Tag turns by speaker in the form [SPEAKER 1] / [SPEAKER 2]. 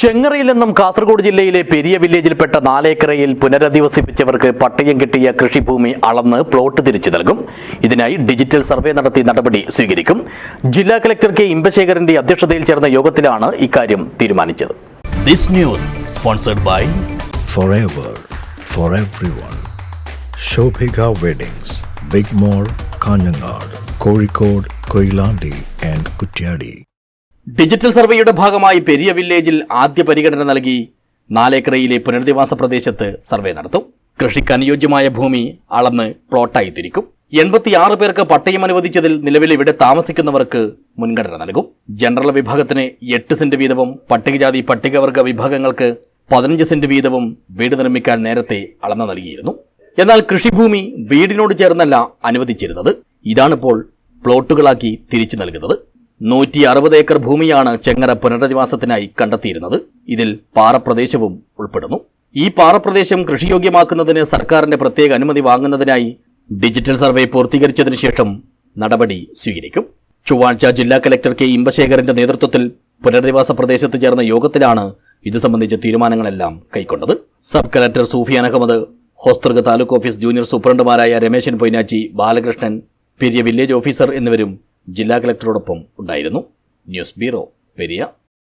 [SPEAKER 1] ചെങ്ങറയിൽ നിന്നും കാസർഗോഡ് ജില്ലയിലെ പെരിയ വില്ലേജിൽപ്പെട്ട നാലേക്കരയിൽ പുനരധിവസിപ്പിച്ചവർക്ക് പട്ടയം കിട്ടിയ കൃഷിഭൂമി അളന്ന് പ്ലോട്ട് തിരിച്ചു നൽകും. ഇതിനായി ഡിജിറ്റൽ സർവേ നടത്തി നടപടി സ്വീകരിക്കും. ജില്ലാ കലക്ടർ കെ ഇമ്പശേഖരന്റെ അധ്യക്ഷതയിൽ ചേർന്ന യോഗത്തിലാണ് ഇക്കാര്യം തീരുമാനിച്ചത്. This news sponsored by
[SPEAKER 2] Kozhikode, Koilandi and Kutyadi.
[SPEAKER 1] Digital സർവേയുടെ ഭാഗമായി പെരിയ വില്ലേജിൽ ആദ്യ പരിഗണന നൽകി നാലേക്കറയിലെ പുനരധിവാസ പ്രദേശത്ത് സർവേ നടത്തും. കൃഷിക്ക് അനുയോജ്യമായ ഭൂമി അളന്ന് പ്ലോട്ടായി തിരിക്കും എൺപത്തിയാറ് പേർക്ക് പട്ടയം അനുവദിച്ചതിൽ നിലവിൽ ഇവിടെ താമസിക്കുന്നവർക്ക് മുൻഗണന നൽകും. ജനറൽ വിഭാഗത്തിന് എട്ട് സെന്റ് വീതവും പട്ടികജാതി പട്ടികവർഗ വിഭാഗങ്ങൾക്ക് പതിനഞ്ച് സെന്റ് വീതവും വീട് നിർമ്മിക്കാൻ നേരത്തെ അളന്ന് നൽകിയിരുന്നു. എന്നാൽ കൃഷിഭൂമി വീടിനോട് ചേർന്നല്ല അനുവദിച്ചിരുന്നത്. ഇതാണിപ്പോൾ പ്ലോട്ടുകളാക്കി തിരിച്ചു നൽകുന്നത്. നൂറ്റി അറുപത് ഏക്കർ ഭൂമിയാണ് ചെങ്ങറ പുനരധിവാസത്തിനായി കണ്ടെത്തിയിരുന്നത്. ഇതിൽ പാറപ്രദേശവും ഉൾപ്പെടുന്നു. ഈ പാറപ്രദേശം കൃഷിയോഗ്യമാക്കുന്നതിന് സർക്കാരിന്റെ പ്രത്യേക അനുമതി വാങ്ങുന്നതിനായി ഡിജിറ്റൽ സർവേ പൂർത്തീകരിച്ചതിനു ശേഷം നടപടി സ്വീകരിക്കും. ചൊവ്വാഴ്ച ജില്ലാ കലക്ടർ കെ ഇമ്പശേഖരന്റെ നേതൃത്വത്തിൽ പുനരധിവാസ പ്രദേശത്ത് ചേർന്ന യോഗത്തിലാണ് ഇത് സംബന്ധിച്ച തീരുമാനങ്ങളെല്ലാം കൈക്കൊണ്ടത്. Sub collector Sufiyan Ahmed Hosdurg taluk office junior സൂപ്രണ്ടുമാരായ Rameshan Poinachi Balakrishnan Periya village officer എന്നിവരും ജില്ലാ കളക്ടറോടൊപ്പം ഉണ്ടായിരുന്നു. News bureau Periya.